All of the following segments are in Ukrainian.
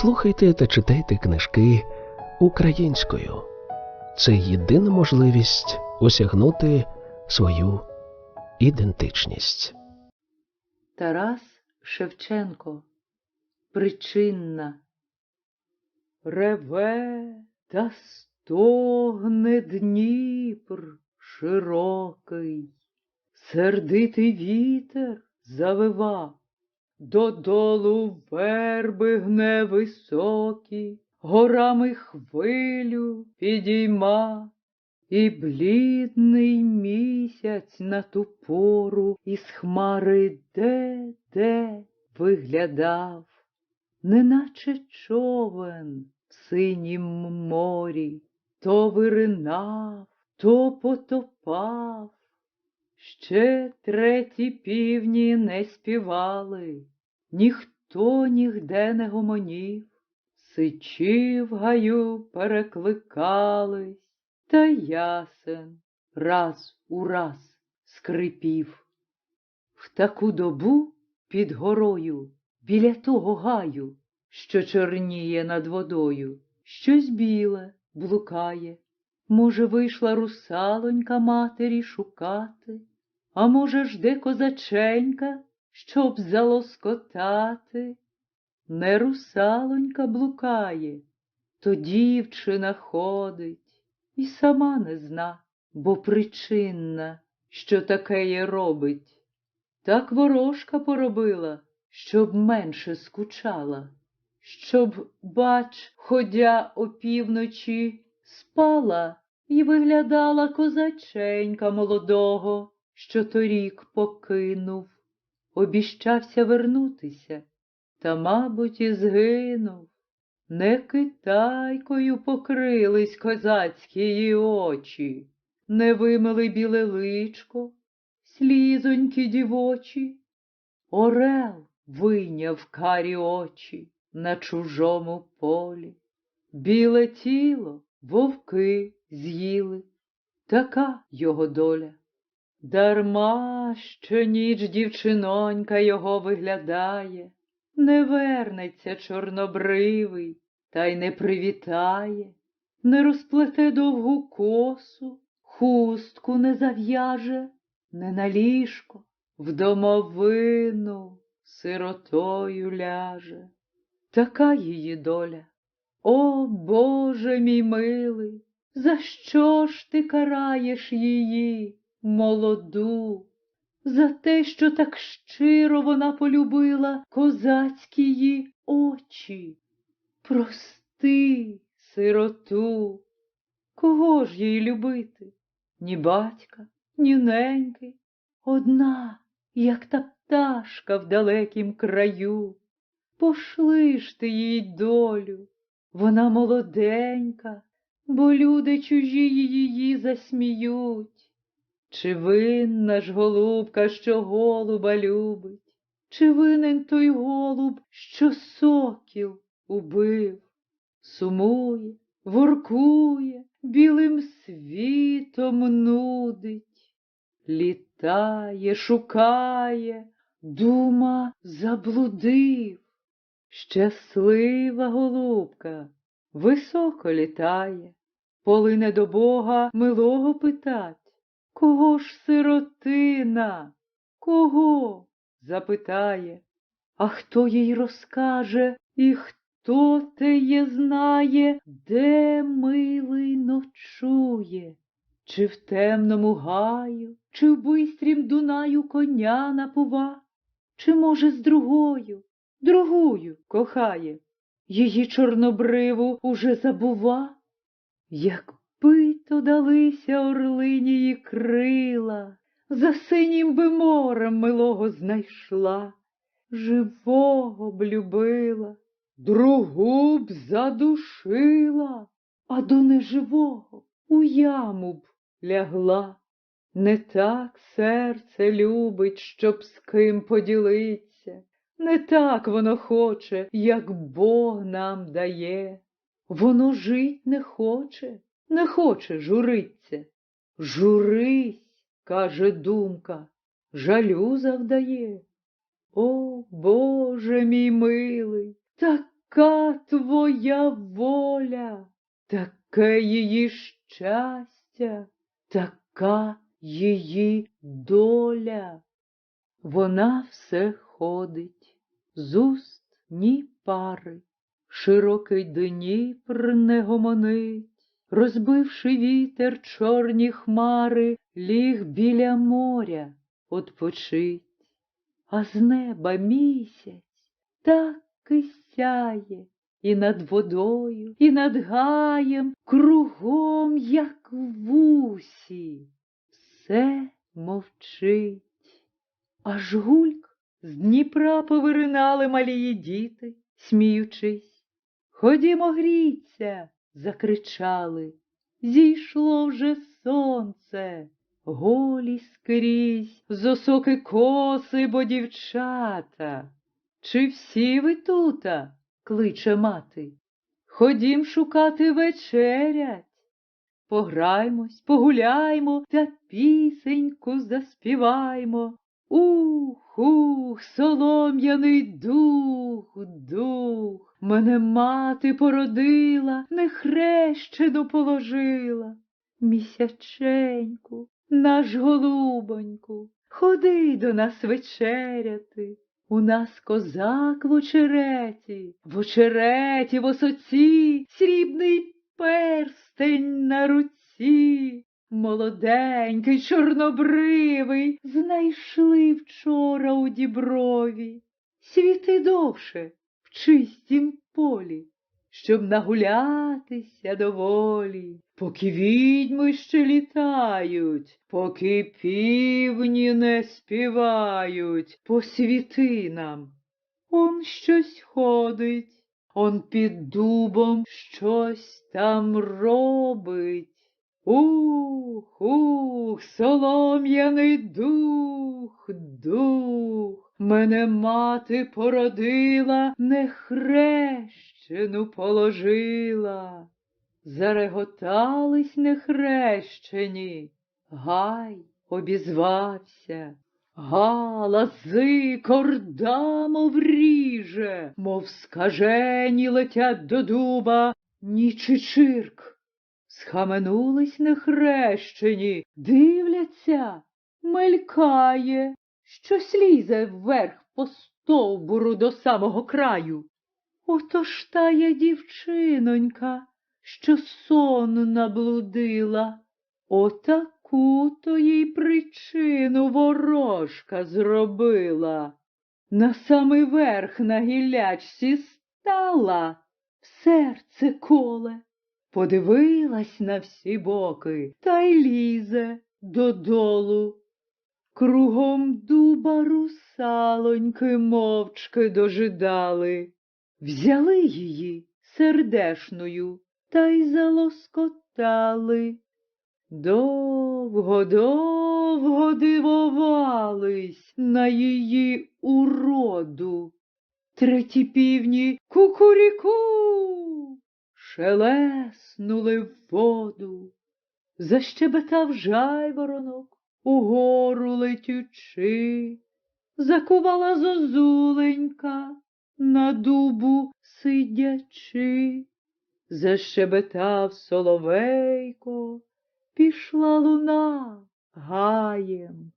Слухайте та читайте книжки українською. Це єдина можливість осягнути свою ідентичність. Тарас Шевченко Причинна Реве та стогне Дніпр широкий, сердитий вітер завива, додолу верби гне високі, горами хвилю підійма. І блідний місяць на ту пору із хмари де-де виглядав, неначе човен в синім морі, то виринав, то потопав. Ще треті півні не співали, ніхто нігде не гомонів, сичі в гаю перекликались. Та ясен раз у раз скрипів. В таку добу під горою, біля того гаю, що чорніє над водою, щось біле блукає. Може, вийшла русалонька матері шукати, а може, жде козаченька, щоб залоскотати. Не русалонька блукає, то дівчина ходить і сама не зна, бо причинна, що такеє робить. Так ворожка поробила, щоб менше скучала, щоб, бач, ходя опівночі, спала і виглядала козаченька молодого, що торік покинув, обіщався вернутися, та, мабуть, і згинув. Не китайкою покрились козацькі її очі, не вимили біле личко, слізонькі дівочі. Орел вийняв карі очі на чужому полі, біле тіло вовки з'їли, така його доля. Дарма що ніч дівчинонька його виглядає, не вернеться чорнобривий, та й не привітає, не розплете довгу косу, хустку не зав'яже, не на ліжко, в домовину сиротою ляже. Така її доля. О, Боже мій милий, за що ж ти караєш її, молоду? За те, що так щиро вона полюбила козацькі її очі. Прости, сироту, кого ж їй любити? Ні батька, ні неньки, одна, як та пташка в далекім краю. Пошли ж ти їй долю, вона молоденька, бо люди чужі її засміють. Чи винна ж голубка, що голуба любить, чи винен той голуб, що сокіл убив, сумує, воркує, білим світом нудить, літає, шукає, дума заблудив. Щаслива голубка високо літає, полине до Бога милого питать. Кого ж сиротина? Кого? запитає, а хто їй розкаже, і хто теє знає, де милий ночує, чи в темному гаю, чи в бистрім Дунаю коня напува, чи, може, з другою, другою кохає, її чорнобриву уже забува, якби то далися орлинії крила, за синім би морем милого знайшла, живого б любила, другу б задушила, а до неживого у яму б лягла. Не так серце любить, щоб з ким поділиться, не так воно хоче, як Бог нам дає. Воно жить не хоче, не хоче журиться. Журись, каже думка, жалю завдає. О, Боже мій милий, така твоя воля, таке її щастя, така її доля. Вона все ходить, з уст ні пари, широкий Дніпр не гомонить, розбивши вітер чорні хмари, ліг біля моря odpoчить, а з неба місяць так і сяє, і над водою, і над гаєм, кругом, як вусі, все мовчить. Аж гульк з Дніпра повиринали малії діти, сміючись. Ходімо гріться, закричали. Зійшло вже сонце, голі скрізь, з осоки коси, бо дівчата. Чи всі ви тута? кличе мати. Ходім шукати вечерять. Пограймось, погуляймо та пісеньку заспіваймо. Ух, ух, солом'яний дух, дух, мене мати породила, нехрещену положила. Місяченьку, наш голубоньку, ходи до нас вечеряти. У нас козак в очереті, в очереті в осоці, срібний перстень на руці. Молоденький, чорнобривий, знайшли вчора у діброві. Світи довше чистім полі, щоб нагулятися доволі, поки відьми ще літають, поки півні не співають, посвіти нам. Он щось ходить, он під дубом щось там робить. Ух, ух, солом'яний дух, дух, мене мати породила, нехрещену положила. Зареготались нехрещені, гай обізвався. Галази кордамо вріже, мов скажені летять до дуба, чирк. Схаменулись нехрещені, дивляться, мелькає, щось лізе вверх по стовбуру до самого краю. Ото ж тая дівчинонька, що сон наблудила, отаку то їй причину ворожка зробила. На самий верх на гіллячці стала, серце коле. Подивилась на всі боки та й лізе додолу. Кругом дуба русалоньки мовчки дожидали. Взяли її сердешною та й залоскотали. Довго, довго дивовались на її уроду. Треті півні кукуріку шелеснули в воду. Защебетав жайворонок угору летючи, закувала зозуленька на дубу сидячи, защебетав соловейко, пішла луна гаєм,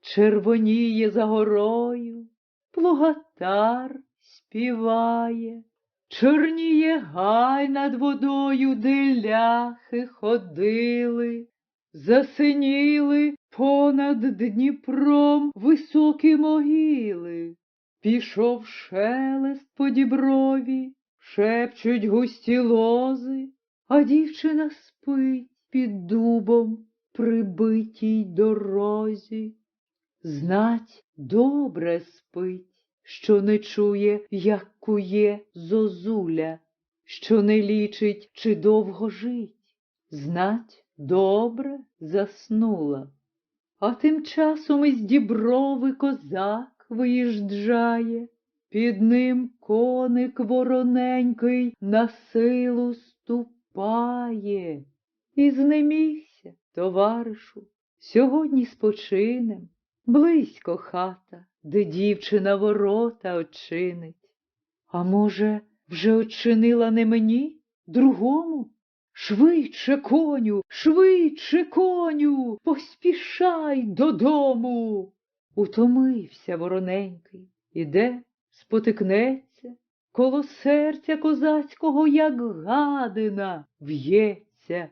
червоніє за горою, плугатар співає. Чорніє гай над водою, де ляхи ходили, засиніли понад Дніпром високі могили. Пішов шелест по діброві, шепчуть густі лози, а дівчина спить під дубом прибитій дорозі. Знать, добре спить що не чує, як кує зозуля, що не лічить, чи довго жить, знать, добре заснула. А тим часом із діброви козак виїжджає, під ним коник вороненький на силу ступає. І знемігся, товаришу, сьогодні спочинем, близько хата де дівчина ворота очинить. А може, вже очинила не мені, другому. Швидше, коню, швидше, коню, поспішай додому. Утомився вороненький, іде, спотикнеться, коло серця козацького, як гадина, в'ється.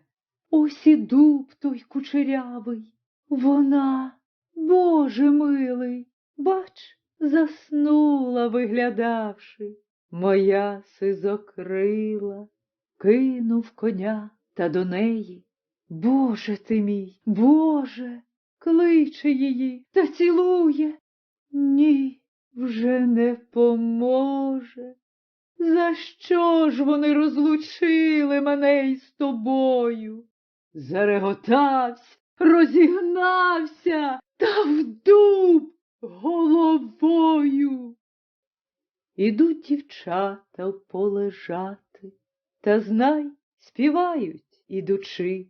Ось і дуб той кучерявий, вона, Боже милий, бач, заснула, виглядавши, моя сизокрила, кинув коня та до неї. Боже ти мій, Боже, кличе її та цілує. Ні, вже не поможе. За що ж вони розлучили мене із тобою? Зареготався, розігнався та в дуб головою. Ідуть дівчата полежати, та знай, співають, ідучи,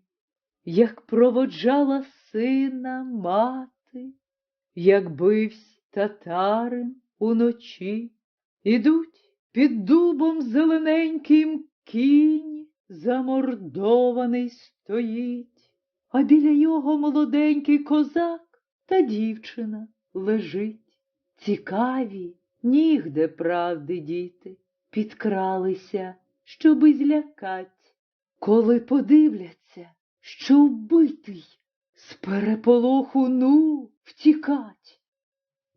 як проводжала сина мати, як бивсь татарин уночі. Ідуть під дубом зелененьким кінь замордований стоїть, а біля його молоденький козак та дівчина лежить. Цікаві, нігде правди діти, підкралися, щоби злякать. Коли подивляться, що вбитий, з переполоху ну втікать.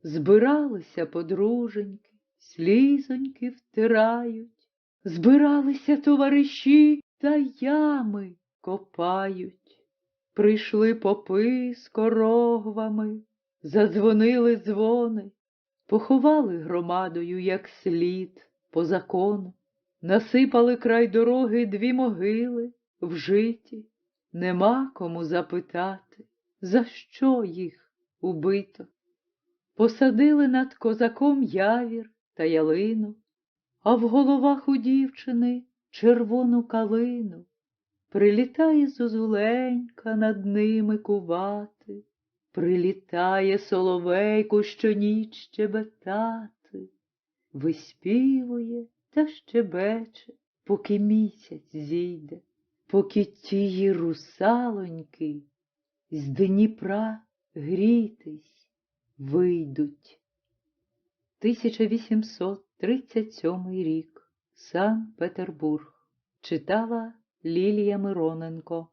Збиралися подруженьки, слізоньки втирають, збиралися товариші та ями копають. Прийшли попи з корогвами, задзвонили дзвони, поховали громадою, як слід, по закону, насипали край дороги дві могили вжиті, нема кому запитати, за що їх убито. Посадили над козаком явір та ялину, а в головах у дівчини червону калину. Прилітає зозуленька над ними кувати, прилітає соловейку щоніч щебетати, виспівує та щебече, поки місяць зійде, поки тії русалоньки з Дніпра грітись вийдуть. 1837 рік. Санкт Петербург. Читала Лілія Мироненко.